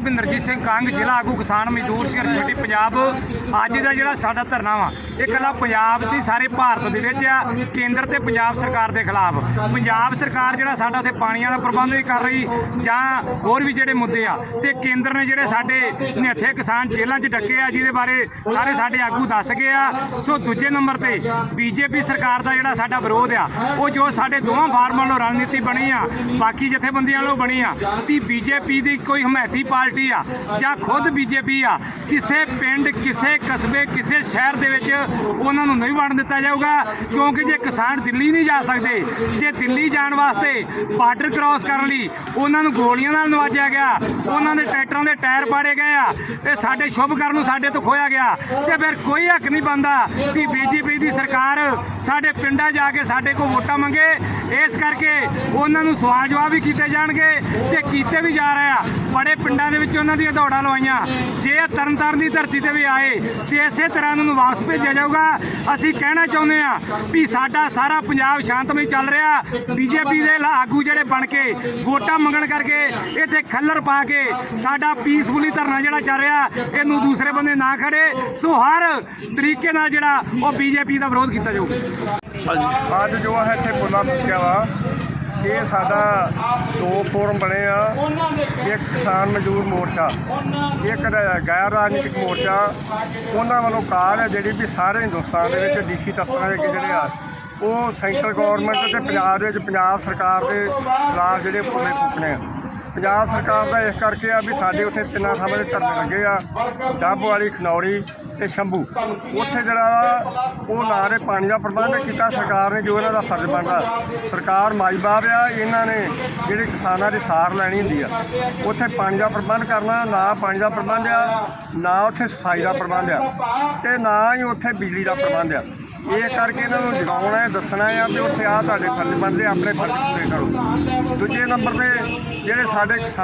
ਭਿੰਦਰਜੀਤ ਸਿੰਘ ਕੰਗ, ਜ਼ਿਲ੍ਹਾ ਆਗੂ ਕਿਸਾਨ ਮਜ਼ਦੂਰ ਸੰਘਰਸ਼ ਕਮੇਟੀ, ਪੰਜਾਬ। ਅੱਜ ਦਾ ਜਿਹੜਾ ਸਾਡਾ ਧਰਨਾ ਵਾ, ਇਹ ਇਕੱਲਾ ਪੰਜਾਬ ਦੀ ਸਾਰੇ ਭਾਰਤ ਦੇ ਵਿੱਚ ਆ, ਕੇਂਦਰ ਤੇ ਪੰਜਾਬ ਸਰਕਾਰ ਦੇ ਖਿਲਾਫ। ਪੰਜਾਬ ਸਰਕਾਰ ਜਿਹੜਾ ਸਾਡਾ ਉੱਥੇ ਪਾਣੀਆਂ ਦਾ ਪ੍ਰਬੰਧ ਨਹੀਂ ਕਰ ਰਹੀ, ਜਾਂ ਹੋਰ ਵੀ ਜਿਹੜੇ ਮੁੱਦੇ ਆ, ਤੇ ਕੇਂਦਰ ਨੇ ਜਿਹੜੇ ਸਾਡੇ ਨਿਹੱਥੇ ਕਿਸਾਨ ਜੇਲ੍ਹਾਂ 'ਚ ਡੱਕੇ ਆ, ਜਿਹਦੇ ਬਾਰੇ ਸਾਰੇ ਸਾਡੇ ਆਗੂ ਦੱਸ ਗਏ ਆ। ਸੋ ਦੂਜੇ ਨੰਬਰ ਤੇ ਬੀਜੇਪੀ ਸਰਕਾਰ ਦਾ ਜਿਹੜਾ ਸਾਡਾ ਵਿਰੋਧ ਆ, ਉਹ ਜੋ ਸਾਡੇ ਦੋਵਾਂ ਫਾਰਮਾਂ ਵੱਲੋਂ ਰਣਨੀਤੀ ਬਣੀ ਆ, ਬਾਕੀ ਜਥੇਬੰਦੀਆਂ ਵੱਲੋਂ ਬਣੀ ਆ, ਵੀ ਬੀਜੇਪੀ ਦੀ ਕੋਈ ਹਮਾਇਤੀ ਪਾਰਟੀ ਆ ਜਾਂ ਖੁਦ ਬੀਜੇਪੀ ਆ, ਕਿਸੇ ਪਿੰਡ, ਕਿਸੇ ਕਸਬੇ, ਕਿਸੇ ਸ਼ਹਿਰ ਦੇ ਵਿੱਚ ਉਹਨਾਂ ਨੂੰ ਨਹੀਂ ਵੜਨ ਦਿੱਤਾ ਜਾਊਗਾ, ਕਿਉਂਕਿ ਜੇ ਕਿਸਾਨ ਦਿੱਲੀ ਨਹੀਂ ਜਾ ਸਕਦੇ, ਜੇ ਦਿੱਲੀ ਜਾਣ ਵਾਸਤੇ ਬਾਰਡਰ ਕ੍ਰਾਸ ਕਰਨ ਲਈ ਉਹਨਾਂ ਨੂੰ ਗੋਲੀਆਂ ਨਾਲ ਨਵਾਜਿਆ ਗਿਆ, ਉਹਨਾਂ ਦੇ ਟਰੈਕਟਰਾਂ ਦੇ ਟਾਇਰ ਪਾੜੇ ਗਏ ਆ ਇਹ ਸਾਡੇ ਸ਼ੁਭ ਕਰਨ ਨੂੰ ਸਾਡੇ ਤੋਂ ਖੋਇਆ ਗਿਆ, ਤੇ ਫਿਰ ਕੋਈ ਹੱਕ ਨਹੀਂ ਬੰਦਾ ਵੀ ਬੀਜੇਪੀ ਦੀ ਸਰਕਾਰ ਸਾਡੇ ਪਿੰਡਾਂ ਜਾ ਕੇ ਸਾਡੇ ਕੋਲ ਵੋਟਾਂ ਮੰਗੇ, ਇਸ ਕਰਕੇ ਉਹਨਾਂ ਨੂੰ ਸਵਾਲ ਜਵਾਬ ਵੀ ਕੀਤੇ ਜਾਣਗੇ, ਤੇ ਕੀਤੇ ਵੀ ਜਾ ਰਹੇ ਆ, ਬੜੇ ਪਿੰਡਾਂ ਦੇ ਵਿੱਚ ਉਹਨਾਂ ਦੀਆਂ ਦੌੜਾਂ ਲਵਾਈਆਂ। ਜੇ ਇਹ ਤਰਨਤਾਰਨ ਦੀ ਧਰਤੀ ਤੇ ਵੀ ਆਏ ਤੇ ਇਸੇ ਤਰ੍ਹਾਂ ਉਹਨਾਂ ਨੂੰ ਵਾਪਸ ਭੇਜਿਆ ਜਾਊਗਾ। ਅਸੀਂ ਕਹਿਣਾ ਚਾਹੁੰਦੇ ਆ ਵੀ ਸਾਡਾ ਸਾਰਾ ਪੰਜਾਬ ਸ਼ਾਂਤਮਈ ਚੱਲ ਰਿਹਾ। ਬੀਜੇਪੀ ਦੇ ਆਗੂ ਜਿਹੜੇ ਬਣ ਕੇ ਵੋਟਾਂ ਮੰਗਣ ਕਰਕੇ ਇੱਥੇ ਖੱਲਰ ਪਾ ਕੇ ਸਾਡਾ ਪੀਸਫੁਲੀ ਧਰਨਾ ਜਿਹੜਾ ਚੱਲ ਰਿਹਾ ਇਹਨੂੰ ਦੂਸਰੇ ਬੰਦੇ ਨਾ ਖੜੇ। ਸੋ ਹਰ ਤਰੀਕੇ ਨਾਲ ਜਿਹੜਾ ਉਹ ਬੀਜੇਪੀ ਦਾ ਵਿਰੋਧ ਕੀਤਾ ਜਾਊਗਾ। ਅੱਜ ਜੋ ਹੈ ਇੱਥੇ ਪੁੱਲਾ ਮੁੱਕਿਆ ਵਾ। ਇਹ ਸਾਡਾ ਦੋ ਫੋਰਮ ਬਣੇ ਆ, ਇੱਕ ਕਿਸਾਨ ਮਜ਼ਦੂਰ ਮੋਰਚਾ, ਇੱਕ ਰ- ਗੈਰ ਰਾਜਨੀਤਿਕ ਮੋਰਚਾ। ਉਹਨਾਂ ਵੱਲੋਂ ਕਾਰ ਹੈ ਜਿਹੜੀ ਵੀ ਸਾਰੇ ਹਿੰਦੁਸਤਾਨ ਦੇ ਵਿੱਚ ਡੀਸੀ ਦਫ਼ਤਰਾਂ ਦੇ ਅੱਗੇ ਜਿਹੜੇ ਆ, ਉਹ ਸੈਂਟਰ ਗਵਰਨਮੈਂਟ ਤੇ ਪੰਜਾਬ ਦੇ ਵਿੱਚ, ਪੰਜਾਬ ਸਰਕਾਰ ਦੇ ਖਿਲਾਫ ਜਿਹੜੇ ਪੁੱਲੇ ਫੂਕਣੇ ਆ। ਪੰਜਾਬ ਸਰਕਾਰ ਦਾ ਇਸ ਕਰਕੇ ਆ ਵੀ ਸਾਡੇ ਉੱਥੇ ਤਿੰਨਾਂ ਥਾਵਾਂ ਦੇ ਧਰਨੇ ਲੱਗੇ ਆ, ਡੱਬ ਵਾਲੀ ਖਨੌਰੀ ਤੇ ਸ਼ੰਭੂ। ਉੱਥੇ ਜਿਹੜਾ ਉਹ ਨਾ ਦੇ ਪਾਣੀ ਦਾ ਪ੍ਰਬੰਧ ਕੀਤਾ ਸਰਕਾਰ ਨੇ, ਜੋ ਇਹਨਾਂ ਦਾ ਫਰਜ਼ ਬਣਦਾ। ਸਰਕਾਰ ਮਾਈਬਾਬ ਆ, ਇਹਨਾਂ ਨੇ ਜਿਹੜੇ ਕਿਸਾਨਾਂ ਦੀ ਸਾਰ ਲੈਣੀ ਹੁੰਦੀ ਆ, ਉੱਥੇ ਪਾਣੀ ਦਾ ਪ੍ਰਬੰਧ ਕਰਨਾ, ਨਾ ਪਾਣੀ ਦਾ ਪ੍ਰਬੰਧ ਆ, ਨਾ ਉੱਥੇ ਸਫ਼ਾਈ ਦਾ ਪ੍ਰਬੰਧ ਆ ਤੇ ਨਾ ਹੀ ਉੱਥੇ ਬਿਜਲੀ ਦਾ ਪ੍ਰਬੰਧ ਆ। ਇਹ ਕਰਕੇ ਇਹਨਾਂ ਨੂੰ ਜਗਾਉਣਾ ਹੈ, ਦੱਸਣਾ ਆ ਵੀ ਉੱਥੇ ਆ ਤੁਹਾਡੇ ਫਰਜ਼ ਬਣਦੇ ਆਪਣੇ ਫਰਜ਼ ਪੂਰੇ ਕਰੋ। ਦੂਜੇ ਨੰਬਰ ਤੇ ਜਿਹੜੇ ਸਾਡੇ ਕਿਸਾਨ